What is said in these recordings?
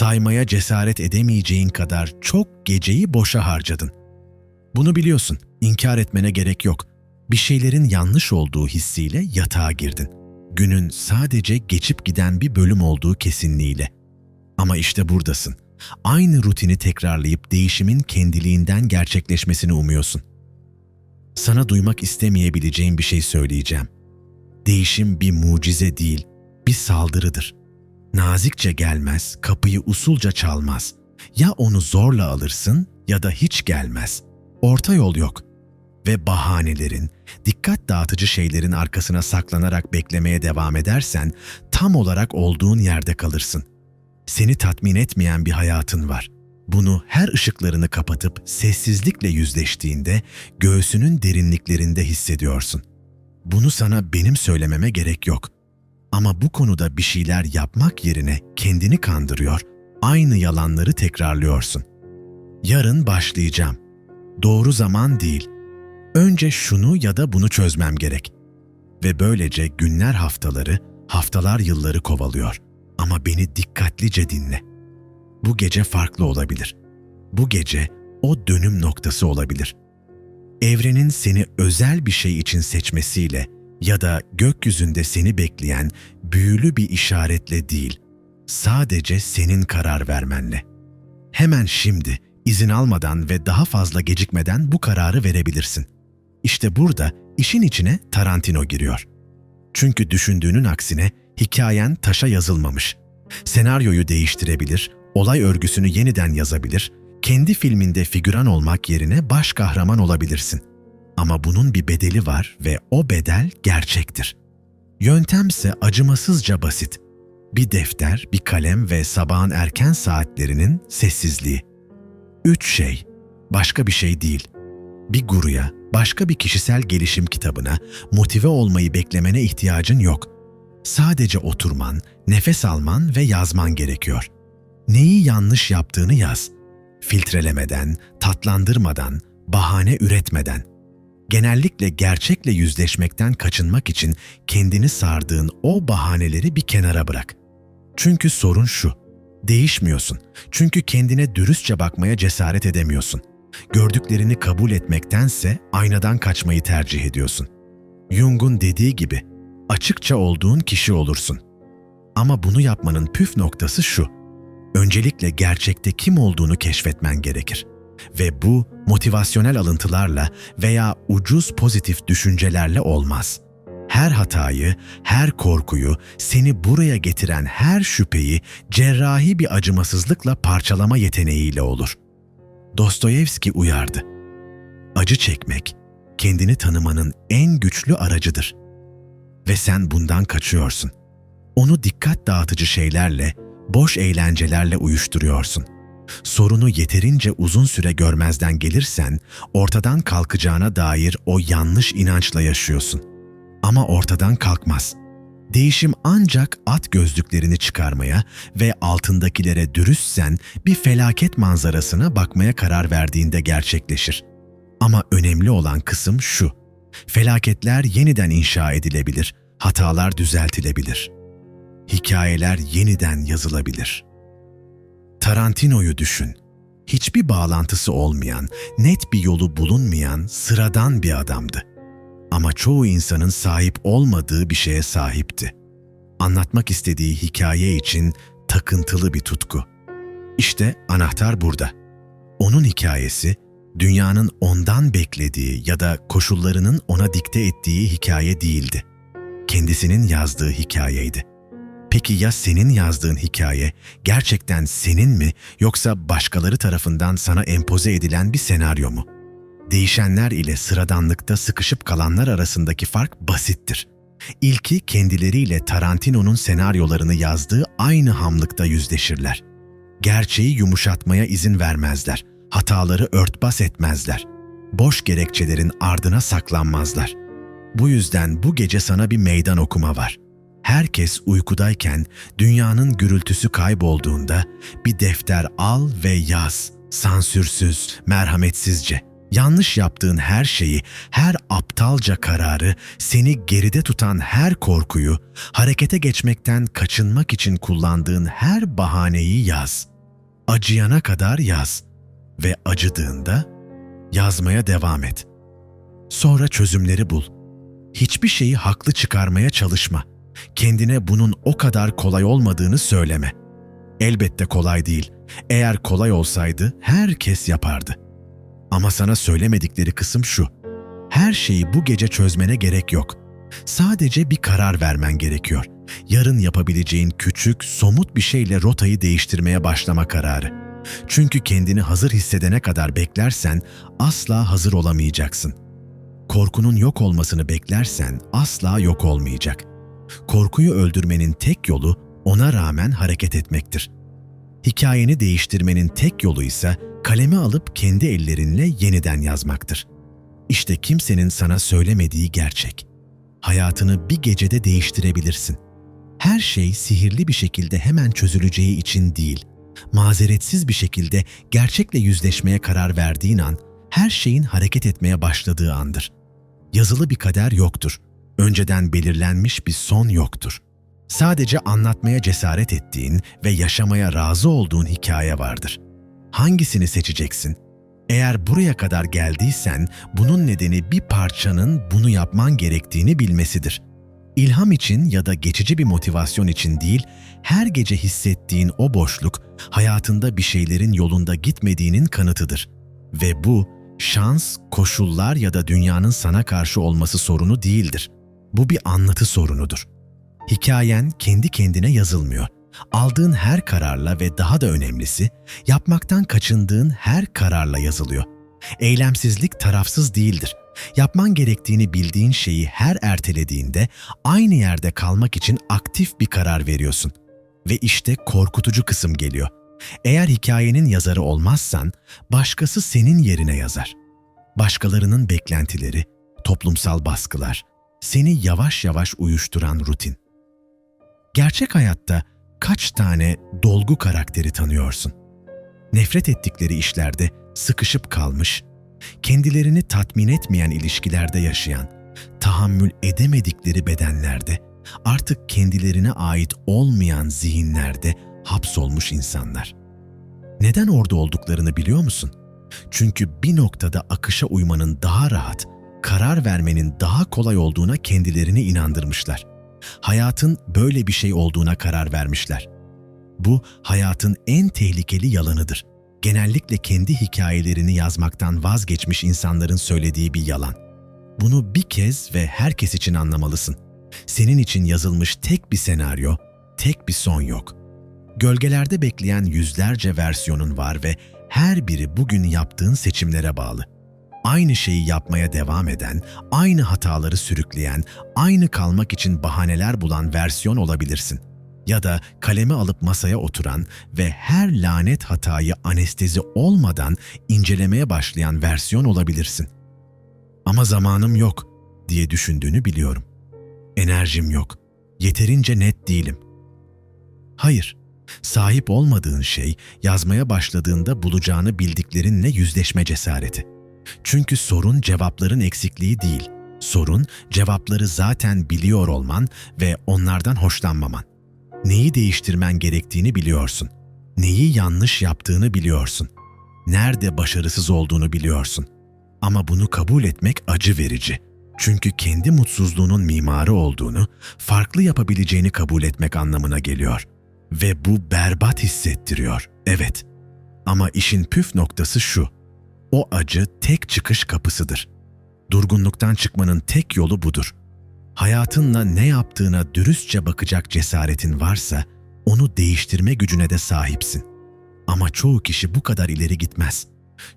Saymaya cesaret edemeyeceğin kadar çok geceyi boşa harcadın. Bunu biliyorsun, inkar etmene gerek yok. Bir şeylerin yanlış olduğu hissiyle yatağa girdin. Günün sadece geçip giden bir bölüm olduğu kesinliğiyle. Ama işte buradasın. Aynı rutini tekrarlayıp değişimin kendiliğinden gerçekleşmesini umuyorsun. Sana duymak istemeyebileceğim bir şey söyleyeceğim. Değişim bir mucize değil, bir saldırıdır. Nazikçe gelmez, kapıyı usulca çalmaz. Ya onu zorla alırsın ya da hiç gelmez. Orta yol yok. Ve bahanelerin, dikkat dağıtıcı şeylerin arkasına saklanarak beklemeye devam edersen tam olarak olduğun yerde kalırsın. Seni tatmin etmeyen bir hayatın var. Bunu her ışıklarını kapatıp sessizlikle yüzleştiğinde göğsünün derinliklerinde hissediyorsun. Bunu sana benim söylememe gerek yok. Ama bu konuda bir şeyler yapmak yerine kendini kandırıyor, aynı yalanları tekrarlıyorsun. Yarın başlayacağım. Doğru zaman değil. Önce şunu ya da bunu çözmem gerek. Ve böylece günler haftaları, haftalar yılları kovalıyor. Ama beni dikkatlice dinle. Bu gece farklı olabilir. Bu gece o dönüm noktası olabilir. Evrenin seni özel bir şey için seçmesiyle ya da gökyüzünde seni bekleyen büyülü bir işaretle değil, sadece senin karar vermenle. Hemen şimdi izin almadan ve daha fazla gecikmeden bu kararı verebilirsin. İşte burada işin içine Tarantino giriyor. Çünkü düşündüğünün aksine hikayen taşa yazılmamış. Senaryoyu değiştirebilir, olay örgüsünü yeniden yazabilir, kendi filminde figüran olmak yerine baş kahraman olabilirsin. Ama bunun bir bedeli var ve o bedel gerçektir. Yöntemse acımasızca basit. Bir defter, bir kalem ve sabahın erken saatlerinin sessizliği. Üç şey, başka bir şey değil. Bir guruya, başka bir kişisel gelişim kitabına, motive olmayı beklemene ihtiyacın yok. Sadece oturman, nefes alman ve yazman gerekiyor. Neyi yanlış yaptığını yaz. Filtrelemeden, tatlandırmadan, bahane üretmeden. Genellikle gerçekle yüzleşmekten kaçınmak için kendini sardığın o bahaneleri bir kenara bırak. Çünkü sorun şu. Değişmiyorsun. Çünkü kendine dürüstçe bakmaya cesaret edemiyorsun. Gördüklerini kabul etmektense aynadan kaçmayı tercih ediyorsun. Jung'un dediği gibi açıkça olduğun kişi olursun. Ama bunu yapmanın püf noktası şu. Öncelikle gerçekte kim olduğunu keşfetmen gerekir. Ve bu motivasyonel alıntılarla veya ucuz pozitif düşüncelerle olmaz. Her hatayı, her korkuyu, seni buraya getiren her şüpheyi cerrahi bir acımasızlıkla parçalama yeteneğiyle olur. Dostoyevski uyardı. Acı çekmek, kendini tanımanın en güçlü aracıdır. Ve sen bundan kaçıyorsun. Onu dikkat dağıtıcı şeylerle, boş eğlencelerle uyuşturuyorsun. Sorunu yeterince uzun süre görmezden gelirsen, ortadan kalkacağına dair o yanlış inançla yaşıyorsun. Ama ortadan kalkmaz. Değişim ancak at gözlüklerini çıkarmaya ve altındakilere dürüstsen bir felaket manzarasına bakmaya karar verdiğinde gerçekleşir. Ama önemli olan kısım şu. Felaketler yeniden inşa edilebilir, hatalar düzeltilebilir. Hikayeler yeniden yazılabilir. Tarantino'yu düşün. Hiçbir bağlantısı olmayan, net bir yolu bulunmayan sıradan bir adamdı. Ama çoğu insanın sahip olmadığı bir şeye sahipti. Anlatmak istediği hikaye için takıntılı bir tutku. İşte anahtar burada. Onun hikayesi, dünyanın ondan beklediği ya da koşullarının ona dikte ettiği hikaye değildi. Kendisinin yazdığı hikayeydi. Peki ya senin yazdığın hikaye gerçekten senin mi yoksa başkaları tarafından sana empoze edilen bir senaryo mu? Değişenler ile sıradanlıkta sıkışıp kalanlar arasındaki fark basittir. İlki kendileriyle Tarantino'nun senaryolarını yazdığı aynı hamlıkta yüzleşirler. Gerçeği yumuşatmaya izin vermezler. Hataları örtbas etmezler. Boş gerekçelerin ardına saklanmazlar. Bu yüzden bu gece sana bir meydan okuma var. Herkes uykudayken, dünyanın gürültüsü kaybolduğunda bir defter al ve yaz. Sansürsüz, merhametsizce. Yanlış yaptığın her şeyi, her aptalca kararı, seni geride tutan her korkuyu, harekete geçmekten kaçınmak için kullandığın her bahaneyi yaz. Acıyana kadar yaz ve acıdığında yazmaya devam et. Sonra çözümleri bul. Hiçbir şeyi haklı çıkarmaya çalışma. Kendine bunun o kadar kolay olmadığını söyleme. Elbette kolay değil. Eğer kolay olsaydı herkes yapardı. Ama sana söylemedikleri kısım şu. Her şeyi bu gece çözmene gerek yok. Sadece bir karar vermen gerekiyor. Yarın yapabileceğin küçük, somut bir şeyle rotayı değiştirmeye başlama kararı. Çünkü kendini hazır hissedene kadar beklersen asla hazır olamayacaksın. Korkunun yok olmasını beklersen asla yok olmayacak. Korkuyu öldürmenin tek yolu ona rağmen hareket etmektir. Hikayeni değiştirmenin tek yolu ise kalemi alıp kendi ellerinle yeniden yazmaktır. İşte kimsenin sana söylemediği gerçek. Hayatını bir gecede değiştirebilirsin. Her şey sihirli bir şekilde hemen çözüleceği için değil, mazeretsiz bir şekilde gerçekle yüzleşmeye karar verdiğin an, her şeyin hareket etmeye başladığı andır. Yazılı bir kader yoktur. Önceden belirlenmiş bir son yoktur. Sadece anlatmaya cesaret ettiğin ve yaşamaya razı olduğun hikaye vardır. Hangisini seçeceksin? Eğer buraya kadar geldiysen bunun nedeni bir parçanın bunu yapman gerektiğini bilmesidir. İlham için ya da geçici bir motivasyon için değil, her gece hissettiğin o boşluk hayatında bir şeylerin yolunda gitmediğinin kanıtıdır. Ve bu şans, koşullar ya da dünyanın sana karşı olması sorunu değildir. Bu bir anlatı sorunudur. Hikayen kendi kendine yazılmıyor. Aldığın her kararla ve daha da önemlisi, yapmaktan kaçındığın her kararla yazılıyor. Eylemsizlik tarafsız değildir. Yapman gerektiğini bildiğin şeyi her ertelediğinde aynı yerde kalmak için aktif bir karar veriyorsun. Ve işte korkutucu kısım geliyor. Eğer hikayenin yazarı olmazsan başkası senin yerine yazar. Başkalarının beklentileri, toplumsal baskılar, seni yavaş yavaş uyuşturan rutin. Gerçek hayatta kaç tane dolgu karakteri tanıyorsun? Nefret ettikleri işlerde sıkışıp kalmış, kendilerini tatmin etmeyen ilişkilerde yaşayan, tahammül edemedikleri bedenlerde, artık kendilerine ait olmayan zihinlerde hapsolmuş insanlar. Neden orada olduklarını biliyor musun? Çünkü bir noktada akışa uymanın daha rahat, karar vermenin daha kolay olduğuna kendilerini inandırmışlar. Hayatın böyle bir şey olduğuna karar vermişler. Bu hayatın en tehlikeli yalanıdır. Genellikle kendi hikayelerini yazmaktan vazgeçmiş insanların söylediği bir yalan. Bunu bir kez ve herkes için anlamalısın. Senin için yazılmış tek bir senaryo, tek bir son yok. Gölgelerde bekleyen yüzlerce versiyonun var ve her biri bugün yaptığın seçimlere bağlı. Aynı şeyi yapmaya devam eden, aynı hataları sürükleyen, aynı kalmak için bahaneler bulan versiyon olabilirsin. Ya da kalemi alıp masaya oturan ve her lanet hatayı anestezi olmadan incelemeye başlayan versiyon olabilirsin. Ama zamanım yok diye düşündüğünü biliyorum. Enerjim yok. Yeterince net değilim. Hayır, sahip olmadığın şey yazmaya başladığında bulacağını bildiklerinle yüzleşme cesareti. Çünkü sorun cevapların eksikliği değil. Sorun cevapları zaten biliyor olman ve onlardan hoşlanmaman. Neyi değiştirmen gerektiğini biliyorsun. Neyi yanlış yaptığını biliyorsun. Nerede başarısız olduğunu biliyorsun. Ama bunu kabul etmek acı verici. Çünkü kendi mutsuzluğunun mimarı olduğunu, farklı yapabileceğini kabul etmek anlamına geliyor. Ve bu berbat hissettiriyor. Evet. Ama işin püf noktası şu. O acı tek çıkış kapısıdır. Durgunluktan çıkmanın tek yolu budur. Hayatınla ne yaptığına dürüstçe bakacak cesaretin varsa onu değiştirme gücüne de sahipsin. Ama çoğu kişi bu kadar ileri gitmez.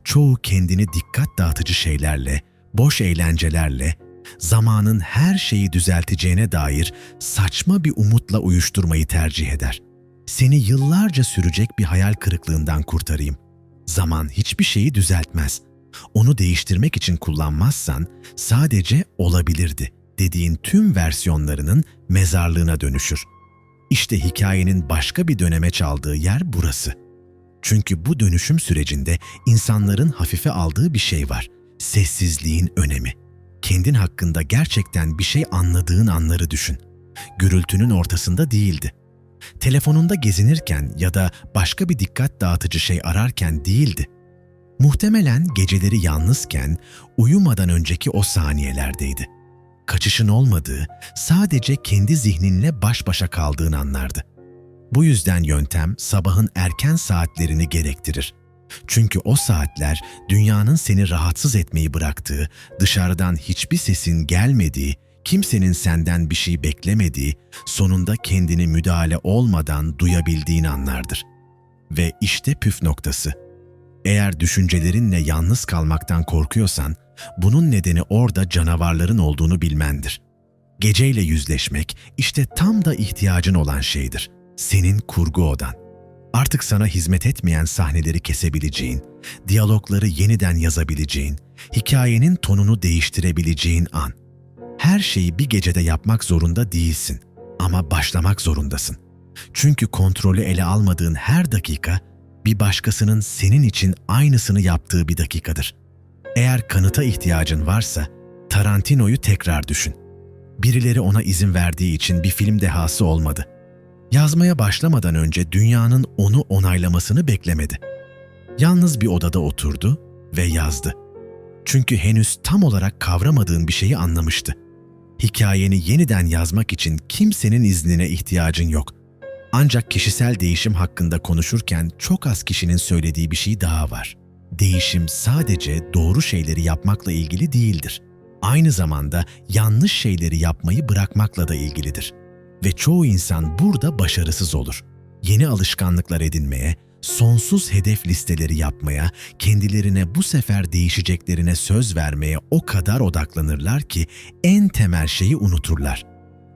Çoğu kendini dikkat dağıtıcı şeylerle, boş eğlencelerle, zamanın her şeyi düzelteceğine dair saçma bir umutla uyuşturmayı tercih eder. Seni yıllarca sürecek bir hayal kırıklığından kurtarayım. Zaman hiçbir şeyi düzeltmez. Onu değiştirmek için kullanmazsan sadece olabilirdi dediğin tüm versiyonlarının mezarlığına dönüşür. İşte hikayenin başka bir döneme çaldığı yer burası. Çünkü bu dönüşüm sürecinde insanların hafife aldığı bir şey var. Sessizliğin önemi. Kendin hakkında gerçekten bir şey anladığın anları düşün. Gürültünün ortasında değildi. Telefonunda gezinirken ya da başka bir dikkat dağıtıcı şey ararken değildi. Muhtemelen geceleri yalnızken uyumadan önceki o saniyelerdeydi. Kaçışın olmadığı, sadece kendi zihninle baş başa kaldığın anlardı. Bu yüzden yöntem sabahın erken saatlerini gerektirir. Çünkü o saatler dünyanın seni rahatsız etmeyi bıraktığı, dışarıdan hiçbir sesin gelmediği, kimsenin senden bir şey beklemediği, sonunda kendini müdahale olmadan duyabildiğin anlardır. Ve işte püf noktası. Eğer düşüncelerinle yalnız kalmaktan korkuyorsan, bunun nedeni orada canavarların olduğunu bilmendir. Geceyle yüzleşmek işte tam da ihtiyacın olan şeydir. Senin kurgu odan. Artık sana hizmet etmeyen sahneleri kesebileceğin, diyalogları yeniden yazabileceğin, hikayenin tonunu değiştirebileceğin an. Her şeyi bir gecede yapmak zorunda değilsin ama başlamak zorundasın. Çünkü kontrolü ele almadığın her dakika bir başkasının senin için aynısını yaptığı bir dakikadır. Eğer kanıta ihtiyacın varsa Tarantino'yu tekrar düşün. Birileri ona izin verdiği için bir film dehası olmadı. Yazmaya başlamadan önce dünyanın onu onaylamasını beklemedi. Yalnız bir odada oturdu ve yazdı. Çünkü henüz tam olarak kavramadığın bir şeyi anlamıştı. Hikayeni yeniden yazmak için kimsenin iznine ihtiyacın yok. Ancak kişisel değişim hakkında konuşurken çok az kişinin söylediği bir şey daha var. Değişim sadece doğru şeyleri yapmakla ilgili değildir. Aynı zamanda yanlış şeyleri yapmayı bırakmakla da ilgilidir. Ve çoğu insan burada başarısız olur. Yeni alışkanlıklar edinmeye, sonsuz hedef listeleri yapmaya, kendilerine bu sefer değişeceklerine söz vermeye o kadar odaklanırlar ki en temel şeyi unuturlar.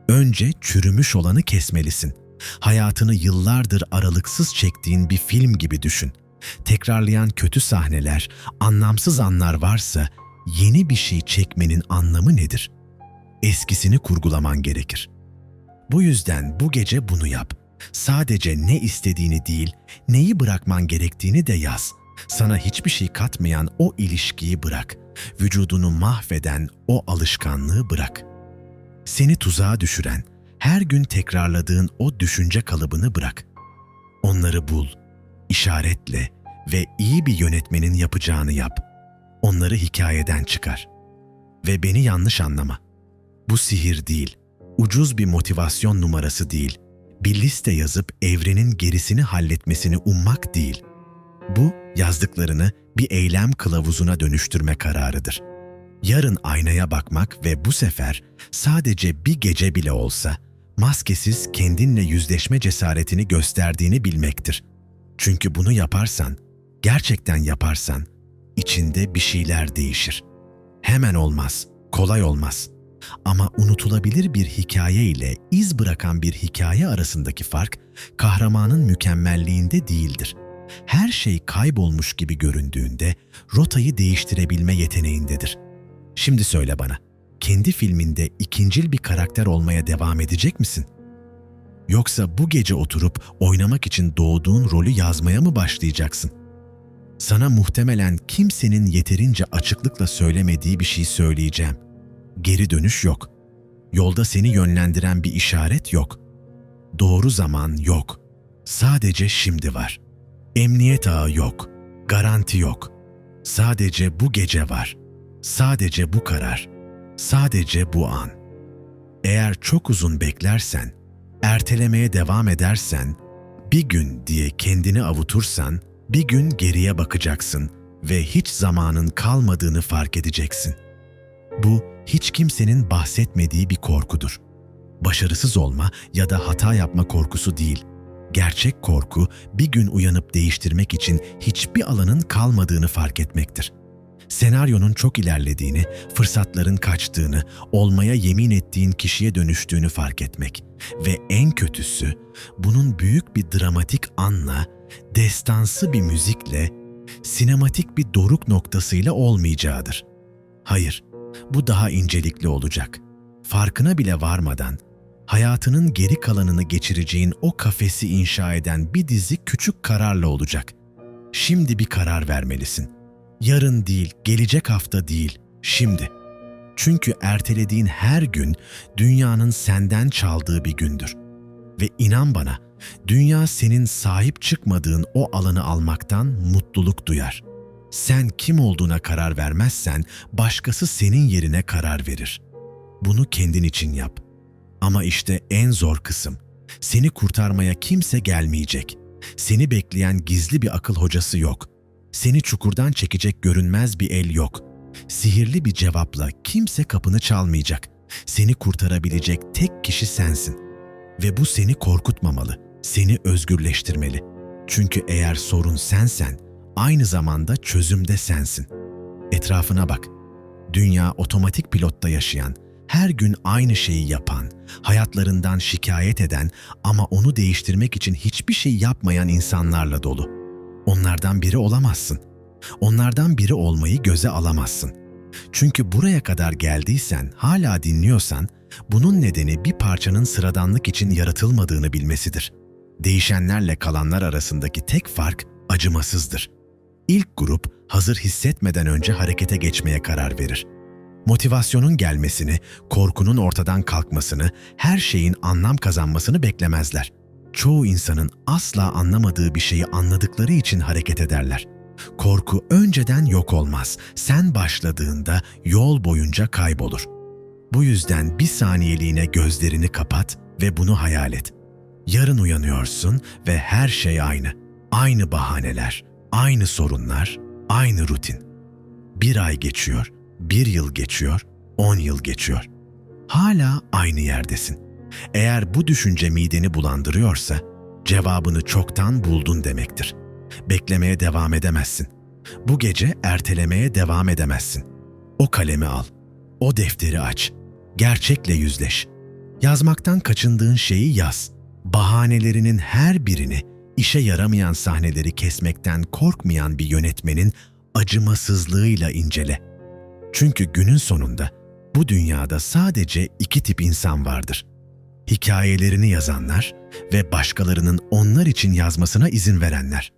Önce çürümüş olanı kesmelisin. Hayatını yıllardır aralıksız çektiğin bir film gibi düşün. Tekrarlayan kötü sahneler, anlamsız anlar varsa yeni bir şey çekmenin anlamı nedir? Eskisini kurgulaman gerekir. Bu yüzden bu gece bunu yap. Sadece ne istediğini değil, neyi bırakman gerektiğini de yaz. Sana hiçbir şey katmayan o ilişkiyi bırak. Vücudunu mahveden o alışkanlığı bırak. Seni tuzağa düşüren, her gün tekrarladığın o düşünce kalıbını bırak. Onları bul, işaretle ve iyi bir yönetmenin yapacağını yap. Onları hikayeden çıkar. Ve beni yanlış anlama. Bu sihir değil, ucuz bir motivasyon numarası değil, bir liste yazıp evrenin gerisini halletmesini ummak değil. Bu yazdıklarını bir eylem kılavuzuna dönüştürme kararıdır. Yarın aynaya bakmak ve bu sefer sadece bir gece bile olsa maskesiz kendinle yüzleşme cesaretini gösterdiğini bilmektir. Çünkü bunu yaparsan, gerçekten yaparsan içinde bir şeyler değişir. Hemen olmaz, kolay olmaz. Ama unutulabilir bir hikaye ile iz bırakan bir hikaye arasındaki fark kahramanın mükemmelliğinde değildir. Her şey kaybolmuş gibi göründüğünde rotayı değiştirebilme yeteneğindedir. Şimdi söyle bana, kendi filminde ikincil bir karakter olmaya devam edecek misin? Yoksa bu gece oturup oynamak için doğduğun rolü yazmaya mı başlayacaksın? Sana muhtemelen kimsenin yeterince açıklıkla söylemediği bir şey söyleyeceğim. Geri dönüş yok. Yolda seni yönlendiren bir işaret yok. Doğru zaman yok. Sadece şimdi var. Emniyet ağı yok. Garanti yok. Sadece bu gece var. Sadece bu karar. Sadece bu an. Eğer çok uzun beklersen, ertelemeye devam edersen, bir gün diye kendini avutursan, bir gün geriye bakacaksın ve hiç zamanın kalmadığını fark edeceksin. Bu hiç kimsenin bahsetmediği bir korkudur. Başarısız olma ya da hata yapma korkusu değil. Gerçek korku bir gün uyanıp değiştirmek için hiçbir alanın kalmadığını fark etmektir. Senaryonun çok ilerlediğini, fırsatların kaçtığını, olmaya yemin ettiğin kişiye dönüştüğünü fark etmek ve en kötüsü bunun büyük bir dramatik anla, destansı bir müzikle, sinematik bir doruk noktasıyla olmayacağıdır. Hayır, bu daha incelikli olacak. Farkına bile varmadan hayatının geri kalanını geçireceğin o kafesi inşa eden bir dizi küçük kararla olacak. Şimdi bir karar vermelisin. Yarın değil, gelecek hafta değil, şimdi. Çünkü ertelediğin her gün dünyanın senden çaldığı bir gündür. Ve inan bana, Dünya senin sahip çıkmadığın o alanı almaktan mutluluk duyar. Sen kim olduğuna karar vermezsen başkası senin yerine karar verir. Bunu kendin için yap. Ama işte en zor kısım. Seni kurtarmaya kimse gelmeyecek. Seni bekleyen gizli bir akıl hocası yok. Seni çukurdan çekecek görünmez bir el yok. Sihirli bir cevapla kimse kapını çalmayacak. Seni kurtarabilecek tek kişi sensin. Ve bu seni korkutmamalı, seni özgürleştirmeli. Çünkü eğer sorun sensen, aynı zamanda çözüm de sensin. Etrafına bak. Dünya otomatik pilotta yaşayan, her gün aynı şeyi yapan, hayatlarından şikayet eden ama onu değiştirmek için hiçbir şey yapmayan insanlarla dolu. Onlardan biri olamazsın. Onlardan biri olmayı göze alamazsın. Çünkü buraya kadar geldiysen, hala dinliyorsan, bunun nedeni bir parçanın sıradanlık için yaratılmadığını bilmesidir. Değişenlerle kalanlar arasındaki tek fark acımasızdır. İlk grup hazır hissetmeden önce harekete geçmeye karar verir. Motivasyonun gelmesini, korkunun ortadan kalkmasını, her şeyin anlam kazanmasını beklemezler. Çoğu insanın asla anlamadığı bir şeyi anladıkları için hareket ederler. Korku önceden yok olmaz. Sen başladığında yol boyunca kaybolur. Bu yüzden bir saniyeliğine gözlerini kapat ve bunu hayal et. Yarın uyanıyorsun ve her şey aynı. Aynı bahaneler, aynı sorunlar, aynı rutin. Bir ay geçiyor, bir yıl geçiyor, on yıl geçiyor. Hala aynı yerdesin. Eğer bu düşünce mideni bulandırıyorsa, cevabını çoktan buldun demektir. Beklemeye devam edemezsin. Bu gece ertelemeye devam edemezsin. O kalemi al. O defteri aç. Gerçekle yüzleş. Yazmaktan kaçındığın şeyi yaz. Bahanelerinin her birini, işe yaramayan sahneleri kesmekten korkmayan bir yönetmenin acımasızlığıyla incele. Çünkü günün sonunda bu dünyada sadece iki tip insan vardır. Hikayelerini yazanlar ve başkalarının onlar için yazmasına izin verenler.